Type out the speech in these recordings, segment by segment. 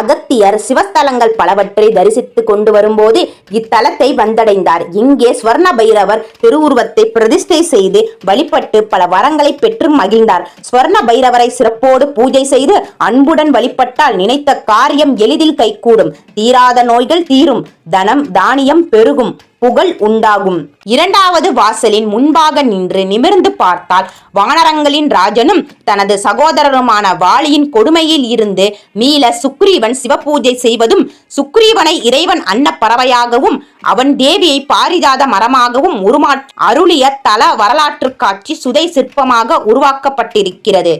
அகத்தியர் சிவஸ்தலங்கள் பலவற்றை தரிசித்து கொண்டு வரும்போது இத்தலத்தை வந்தடைந்தார். இங்கே ஸ்வர்ண பைரவர் திருவுருவத்தை பிரதிஷ்டை செய்து வழிபட்டு பல வரங்களை பெற்று மகிழ்ந்தார். ஸ்வர்ண பைரவரை சிறப்போடு பூஜை செய்து அன்புடன் வழிபட்டால் நினைத்த காரியம் எளிதில் கைகூடும். தீராத நோய்கள் தீரும். தனம் தானியம் பெருகும். புகழ் உண்டாகும். இரண்டாவது வாசலின் முன்பாக நின்று நிமிர்ந்து பார்த்தால் வானரங்களின் ராஜனும் தனது சகோதரருமான வாளியின் கொடுமையில் இருந்து மீள சுக்ரீவன் சிவபூஜை செய்வதும் சுக்ரீவனை இறைவன் அன்ன பறவையாகவும் அவன் தேவியை பாரிஜாத மரமாகவும் உருமா அருளிய தல வரலாற்று காட்சி சுதை சிற்பமாக உருவாக்கப்பட்டிருக்கிறது.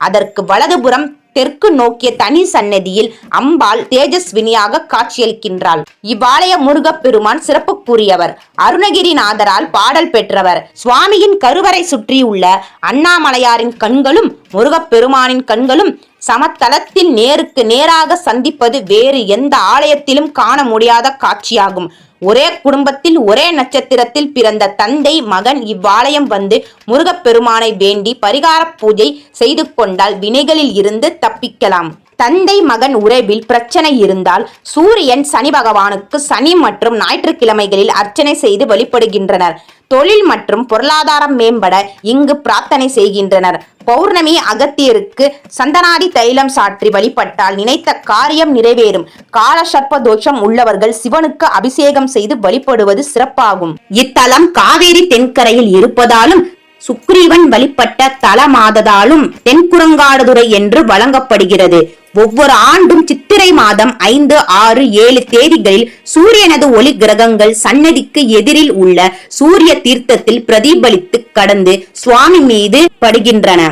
அதற்கு வலதுபுறம் தெற்கு நோக்கிய தனி சன்னதியில் அம்பாள் தேஜஸ்வினியாக காட்சியளிக்கின்றாள். இவ்வாலய முருகப்பெருமான் சிறப்புக்குரியவர். அருணகிரிநாதரால் பாடல் பெற்றவர். சுவாமியின் கருவறை சுற்றியுள்ள அண்ணாமலையாரின் கண்களும் முருகப்பெருமானின் கண்களும் சமதளத்தில் நேருக்கு நேராக சந்திப்பது வேறு எந்த ஆலயத்திலும் காண முடியாத காட்சியாகும். ஒரே குடும்பத்தில் ஒரே நட்சத்திரத்தில் பிறந்த தந்தை மகன் இவ்வாலயம் வந்து முருகப்பெருமானை வேண்டி பரிகார பூஜை செய்து கொண்டால் வினைகளில் இருந்து தப்பிக்கலாம். தந்தை மகன் உறவில் பிரச்சனை இருந்தால் சூரியன் சனி பகவானுக்கு சனி மற்றும் ஞாயிற்றுக்கிழமைகளில் அர்ச்சனை செய்து வழிபடுகின்றனர். தொழில் மற்றும் பொருளாதாரம் மேம்பட இங்கு பிரார்த்தனை செய்கின்றனர். பௌர்ணமி அகத்தியருக்கு சந்தனாதி தைலம் சாற்றி வழிபட்டால் நினைத்த காரியம் நிறைவேறும். காலசர்ப்ப தோஷம் உள்ளவர்கள் சிவனுக்கு அபிஷேகம் செய்து வழிபடுவது சிறப்பாகும். இத்தலம் காவேரி தென்கரையில் இருப்பதாலும் சுக்ரீவன் வழிபட்ட தலமாததாலும் தென்குரங்காடுதுறை என்று வழங்கப்படுகிறது. ஒவ்வொரு ஆண்டும் சித்திரை மாதம் ஐந்து ஆறு ஏழு தேதிகளில் சூரியனது ஒளி கிரகங்கள் சன்னதிக்கு எதிரில் உள்ள சூரிய தீர்த்தத்தில் பிரதிபலித்து கடந்து சுவாமி மீது படுகின்றன.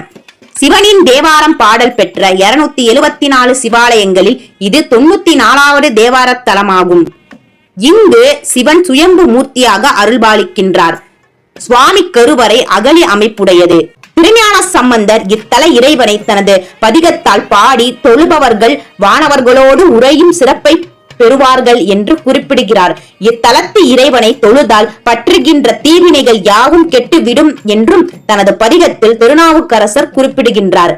சிவனின் தேவாரம் பாடல் பெற்ற இருநூத்தி எழுவத்தி நாலு சிவாலயங்களில் இது தொண்ணூத்தி நாலாவது தேவார தலமாகும். இங்கு சிவன் சுயம்பு மூர்த்தியாக அருள்பாலிக்கின்றார். சுவாமி கருவறை அகலி அமைப்புடையது. திருஞான சம்பந்தர் இத்தல இறைவனை தனது பதிகத்தால் பாடி தொழுபவர்கள் வானவர்களோடு உரையும் சிறப்பை பெறுவார்கள் என்று குறிப்பிடுகிறார். இத்தலத்து இறைவனை தொழுதால் பற்றுகின்ற தீவினைகள் யாவும் கெட்டுவிடும் என்றும் தனது பதிகத்தில் திருநாவுக்கரசர் குறிப்பிடுகின்றார்.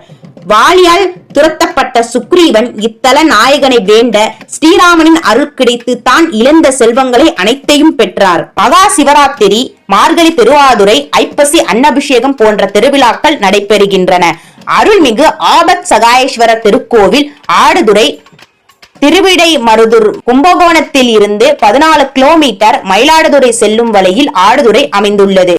வாலியால் துரத்தப்பட்ட சுக்ரீவன் இத்தல நாயகனை வேண்ட ஸ்ரீராமனின் அருள் கிடைத்து தான் இழந்த செல்வங்களை அனைத்தையும் பெற்றார். மகா சிவராத்திரி மார்கழி திருவாதுரை ஐப்பசி அன்னபிஷேகம் போன்ற திருவிழாக்கள் நடைபெறுகின்றன. அருள்மிகு ஆபத் சகாயேஸ்வரர் திருக்கோவில் ஆடுதுறை திருவிடை மருதூர் கும்பகோணத்தில் இருந்து பதினாலு கிலோமீட்டர் மயிலாடுதுறை செல்லும் வழியில் ஆடுதுறை அமைந்துள்ளது.